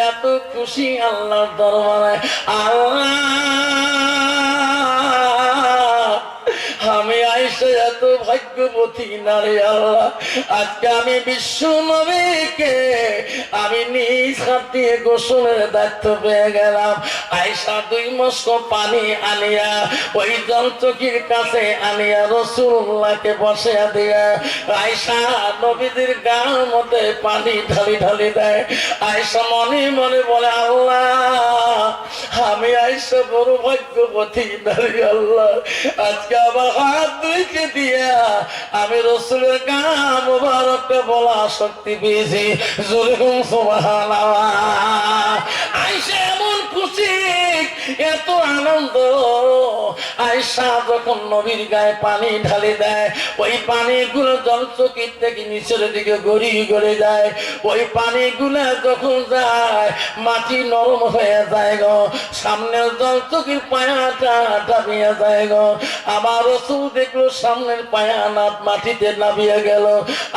এত খুশি আল্লাহর দরবারে। আল্লাহ! ভাগ্যবতী নারী আল্লাহ। আজকে আমি বিশ্ব নবীকে আমি নিজ হাত দিয়ে গোসলের দায়িত্ব পেয়ে গেলাম। আইসা দুই মস্ক পানি আনিয়া, ওই জলচকির কাছে আনিয়া রসুল্লাহকে বসে দিয়া আইসা নবীদের গার মধ্যে পানি ঢালি ঢালি দেয়। আইসা মনে মনে বলে, আল্লাহ, আমি আইসা বড় ভাগ্যবতী নারী আল্লাহ। আজকে আবার হাত দুইকে দিয়া আমি রসুলের গান মুবারককে বলা শক্তি পেয়েছি। জোরে সুবহানাল্লাহ। এত আনন্দ। আয়সা যখন নবীর গায়ে পানি ঢালি দেয়, ওই পানিগুলো জলচকির থেকে নিচের দিকে গড়িয়ে গড়ে যায়, ওই পানিগুলো যখন যায়, মাটি নরম হয়ে যায় গো। সামনের জলচকির পায়াটা ডাবিয়ে যায় গো। আমার রসুল দেখল সামনের পায়া নাত মাটিতে নামিয়ে গেল।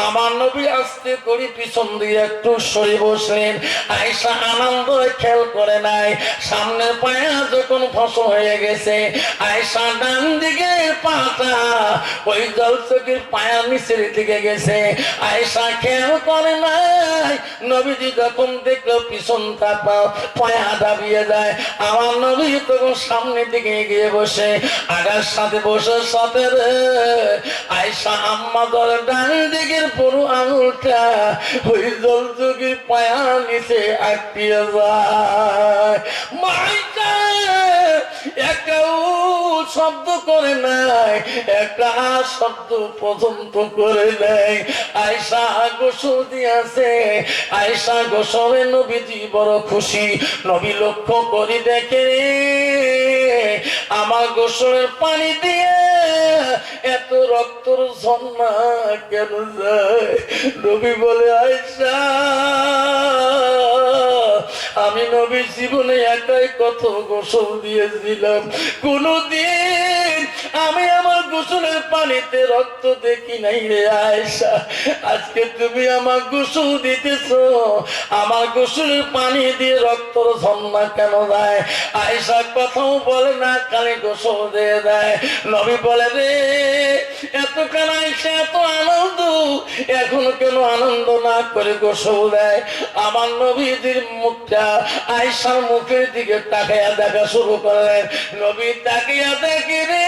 আমার নবী আসতে করি পিছন দিয়ে একটু সরে বসলেন। আয়সা আনন্দ খেল করে নাই। সামনের পায়া যখন ফসল হয়ে গেছে আয়সা ডান দিকে ওই জলচকির পায়া দিকে গেছে। আয়সা খেয়াল করে নাই, নবীজি যখন দেখল পায়া দাবিয়ে যায় আমার নবী তখন সামনের দিকে গিয়ে বসে, আগার সাথে বসে সাথে আয়সা আম্মা ডান দিকের পুরো আঙুলটা ওই জলচকির পায়া নিচে আটকিয়ে যায়। উ শব্দ করে নাই, একটা শব্দ পর্যন্ত করে নাই। আয়সা গোসল দিয়েছে আয়সা গোসলে নবীজি বড় খুশি। নবী লক্ষ্য করি দেখে আমার গোসলের পানি দিয়ে এত রক্তর ঝর্ণা কেন যায়? নবী বলে আয়সা আমি নবীর জীবনে একাই কত গোসল দিয়েছিলাম। কোনদিন আমি আমার গোসলের পানিতে রক্ত দেখি নাই রে আয়সা আজকে তুমি আমার গোসল দিতেছ। আমার গোসলের পানি দিয়ে রক্ত ঝর্ণা কেন দেয় আয়সা কথাও বলে না, খালি গোসল দিয়ে দেয়। নবী বলে, রে এত কেন আয়সা এত আনন্দ এখন কেন আনন্দ না করে গোসল দেয়। আমার নবীদের মুখটা আয়সার মুখের দিকে তাকাইয়া দেখা শুরু করলেন। নবী তাকিয়া দেখে রে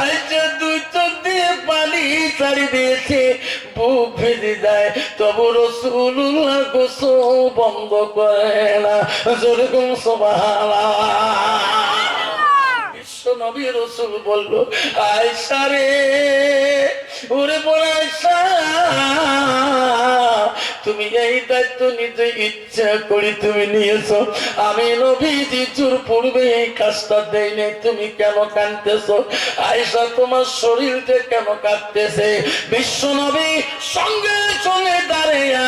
আয়সা দুই চোখ দিয়ে পানি ছাড়ি দিয়েছে, বুক ভেজে তবু রসুল্লাহ গোসল বন্ধ করে না। যেরকম সবাহালা বিশ্ব নবী রসুল বলল আয়সা রে ওরে আয়সা তুমি এই দায়িত্ব নিজে ইচ্ছা করি তুমি নিয়েছো। আমি নবী জিজুর পূর্বে এই কাজটা দেই নাই, তুমি কেন কানতেছো আয়সা তোমার শরীরটা কেন কাঁদতেছে? বিশ্ব নবী সঙ্গে সঙ্গে দাঁড়িয়ে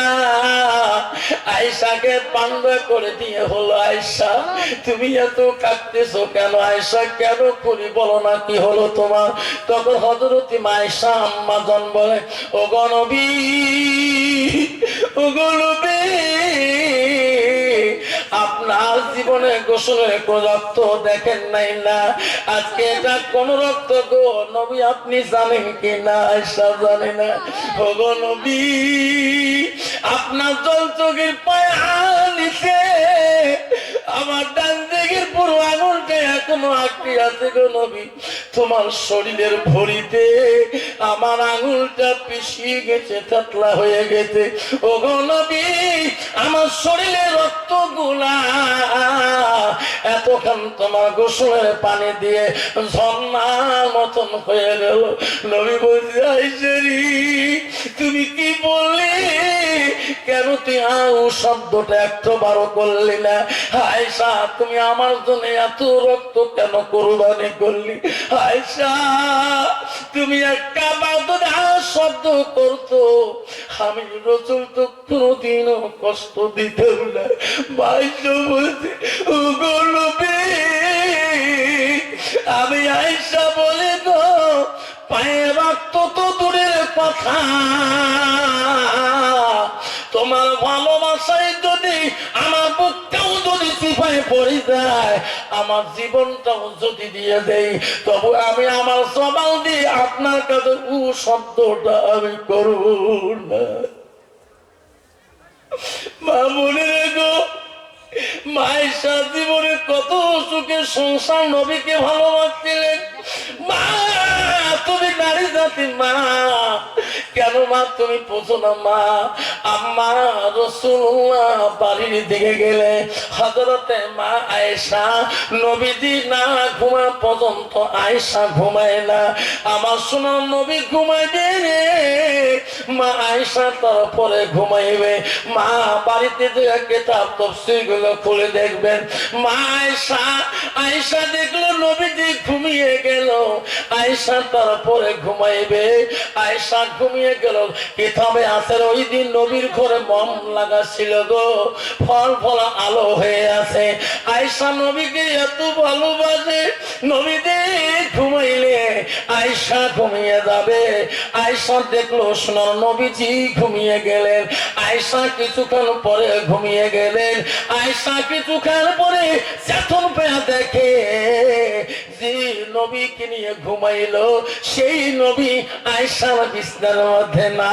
আয়সাকে পান্ডা করে দিয়ে হলো আয়সা তুমি এত কাঁদতেছো কেন? আয়সা কেন করি বলো না কি হলো তোমার? তখন হজরতি মায়সা আম্মা জন বলে ও গণবী ও গণবী আপনার জীবনে গোসলের রক্ত দেখেন নাই না। আজকে এটা কোন রক্ত গো? নবী, আপনি জানেন কি না আয়সা জানে না। গো নবী, আপনার জল চোখের পায়ে আমার ডান দিকের পুরো আঙুলটা এখনও আঁকড়ে আছে গো নবী। তোমার শরীরের ভরিতে আমার আঙুলটা পিছিয়ে গেছে, থাতলা হয়ে গেছে। ও গো নবী, আমার শরীরের রক্তগুলা এতক্ষণ তোমার গোসলের পানি দিয়ে ঝর্ণার মতন হয়ে গেল। নবী আইসেরি তুমি কি বললি? কেন তুই আউ শব্দটা একটু বারো করলি না? আয়সা তুমি আমার জন্য এত রক্ত কেন কোরবানি করলি? আয়সা তুমি একটা বাদ শব্দ করতো। আমি রসুল তো কোনোদিনও কষ্ট দিতাম না। বাইশ বলছে ও আমি আয়সা বলে গো পায়ে রক্ত তো দূরের কথা। তোমার ভালোবাসায় যদি আমার বুকটাও যদি চিপায় পড়ে যায়, আমার জীবনটাও যদি দিয়ে দেই, তবু আমি আমার সবাল দিয়ে আপনার কাছে উ শব্দটা আমি করব না। মা মনে রেখো মায়ের জীবনে কত সুখে সংসার নবীকে ভালোবাসছিলেন। মা, তুমি নারী জাতি মা। কেন মা তুমি পোছো না, মা। আম্মা রসুল্লাহ বাড়ির দিকে গেলে হজরতে মা আয়েশা, নবীজি না ঘুমা পর্যন্ত আয়েশা ঘুমায় না। আমার সোনার নবী ঘুমাই দে রে মা আয়েশা তারপরে ঘুমাইবে। মা বাড়িতে কেতাব তফসিরগুলো খুলে দেখবেন। মা আয়েশা আয়েশা দেখল ঘুমিয়ে গেল। আয়েশা তারপরে ঘুমাইবে। আয়েশা ঘুমিয়ে গেল। কিতাবে আসের ওই দিন নবীর ঘরে মম লাগা ছিল গো। ফল ফল আলো হয়ে আছে। আয়েশা নবীকে এত ভালোবাসে নবীতে ঘুমাইলে আয়েশা ঘুমিয়ে যাবে। আয়সা দেখল সোনার নবীজি ঘুমিয়ে গেলেন। আয়েশা কিছুক্ষণ পরে ঘুমিয়ে গেলেন। আয়েশা কিছুক্ষণ পরে চেতন পেয়া নবীকে নিয়ে ঘুমাইলো, সেই নবী আয়েশার বিছনার মধ্যে না।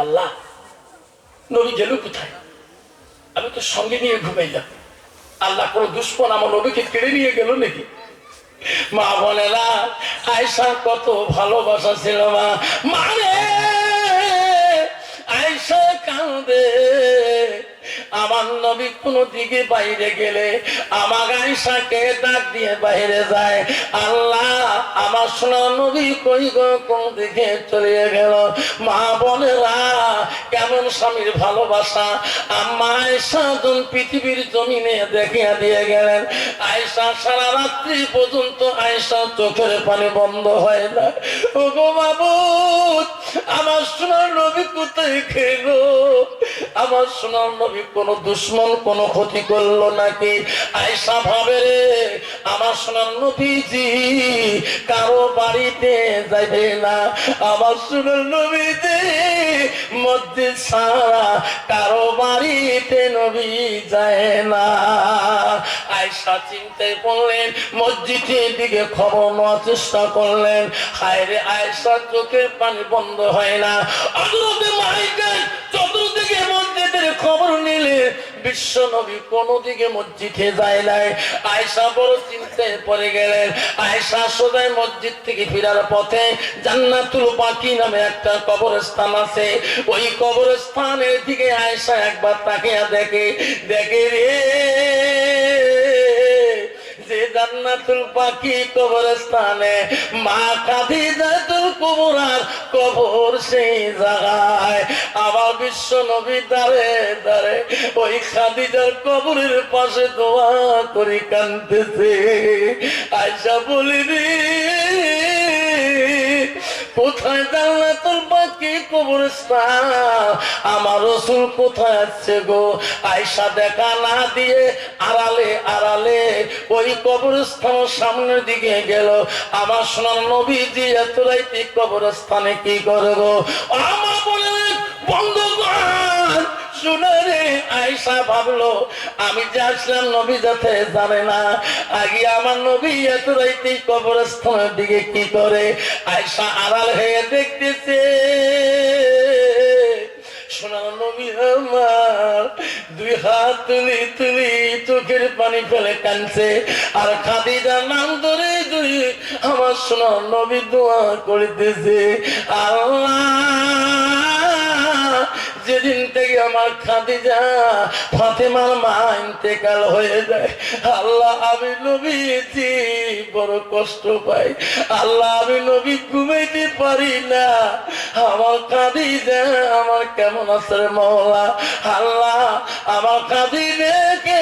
আল্লাহ, নবী গেল কোথায়? আমি তো সঙ্গে নিয়ে ঘুমাইলাম। আল্লাহ কোন দুশ্মন আমার নবীকে কেড়ে নিয়ে গেল নাকি? মা বলে আয়সা কত ভালোবাসা ছিল মা। মানে আয়সা কাঁদে। আমার কোন দিকে বাইরে গেলে আমার আইসাকে ডাক দিয়ে বাইরে যায়? আল্লাহ, আমার সোনা নবী কই গো? কোন দিকে চলে গেল? মা বোনেরা কেমন স্বামীর ভালোবাসা আম্মা আয়সা যখন পৃথিবীর জমিনে দেখিয়া দিয়ে গেলেন। আয়সা সারা রাত্রি পর্যন্ত আয়সা চোখের পানি বন্ধ হয় না। ও গো বাবুত আমার সোনার নবী কোথায় খেল? আমার সোনার নবী কোন দুশ্মন, কোন ক্ষতি করল নাকি? আয়সা ভাবে রে, আমার সোনার নবীজি কারও বাড়িতে যাবে না। আমার সোনার নবীজি মধ্যে সারা কারও বাড়িতে নবী যায় না। আয়সা চিন্তায় পড়লেন মসজিদের দিকে খবর নেওয়ার চেষ্টা করলেন। হায়রে আয়সা চোখের পানি বন্ধ হয় না। চতুর্দিকে মসজিদের খবর নিলে বিশ্ব নবী কোন দিকে মসজিদে যায় নাই। আয়সা বড় চিন্তায় পড়ে গেলেন। আয়সা সোজাই মসজিদ থেকে ফেরার পথে জান্নাতুল বাকি নামে একটা কবরস্থান আছে। ওই কবরস্থানের দিকে আয়সা একবার তাকিয়া দেখে দেখে রে যে জান্নাতুল পাখি কবরস্থানে, মা খাদিজাতুল কুবরার কবর সেই জায়গায়। আবার বিশ্ব নবী দাঁড়ে দাঁড়ে ওই খাদিজার কবরের পাশে দোয়া করি কান্দেছে আয়সা বলিনি কোথায় জান্নাতুল বাকি কবরস্থান? আমার রসুল কোথায় আছে গো? আয়সা দেখা না দিয়ে আড়ালে আড়ালে ওই কবরস্থান সামনের দিকে গেল। আমার সোনার নবীজি এত রাইতে কবরস্থানে কি করব আমার বলে বন্ধ শুনে ভাবলো, আমি যে আসলাম নবী যাতে জানে না। আগে আমার নবী এত রাইতে কবরস্থানের দিকে কি করে? আয়সা আড়াল হয়ে দেখতেছে। দুই হাত তুলি তুলি চোখের পানি ফেলে কানছে আর খাদিজার নাম ধরে ধরে আমার সোনার নবী দোয়া করিতেছে। আল্লাহ যেদিন থেকে আমার খাদিজা ফাতেমার মা ইন্তেকাল হয়ে যায়, আল্লাহ আমি নবীজি বড় কষ্ট পাই। আল্লাহ আমি নবী ঘুমাইতে পারি না। আমার কাঁদি খাদিজা আমার কেমন আছে মৌলা আল্লাহ আমার কাঁদি খাদিজাকে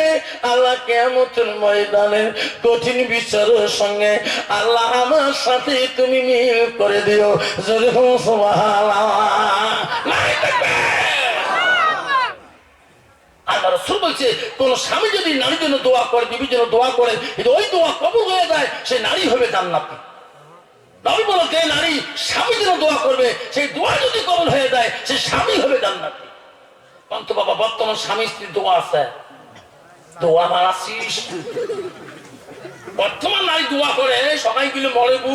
আল্লাহ কেমতের ময়দানে কঠিন বিচারের সঙ্গে আল্লাহ আমার সাথে তুমি মিল করে দিও। যদি থাকবে আল্লাহ রসুল বলছে, কোন স্বামী যদি নারীর জন্য দোয়া করে, বিবির জন্য দোয়া করে কিন্তু ওই দোয়া কবুল হয়ে যায়, সে নারী হবে জান্নাতি। নবী যে নারী স্বামী যেন দোয়া করবে, সেই দোয়া যদি কবল হয়ে যায়, সে স্বামী হবে অন্ত বাবা, বর্তমান স্বামী দোয়া আছে। দোয়া বর্তমান নারী দোয়া করে, সবাই গুলো মরে বু।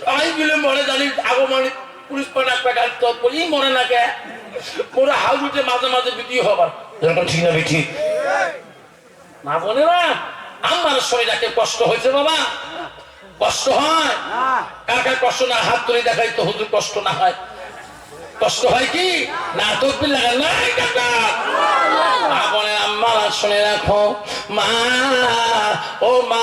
সবাই গুলো মরে জানি, আগমনে পুলিশ পানা গাড়ি তো বলি মরে না কে? মোরা হাউস উঠে মাঝে মাঝে বিক্রি হবার। ঠিক না ঠিক মা বোনেরা, আমার শরীরটাকে কষ্ট হয়েছে বাবা। কষ্ট হয়? কার কার কষ্ট না? হাত তুলে দেখাই তো, হুজুর, কষ্ট না হয়? কষ্ট হয় কি? না, তকবির লাগা না মা বোনের আম্মা শুনে রাখো। মা, ও মা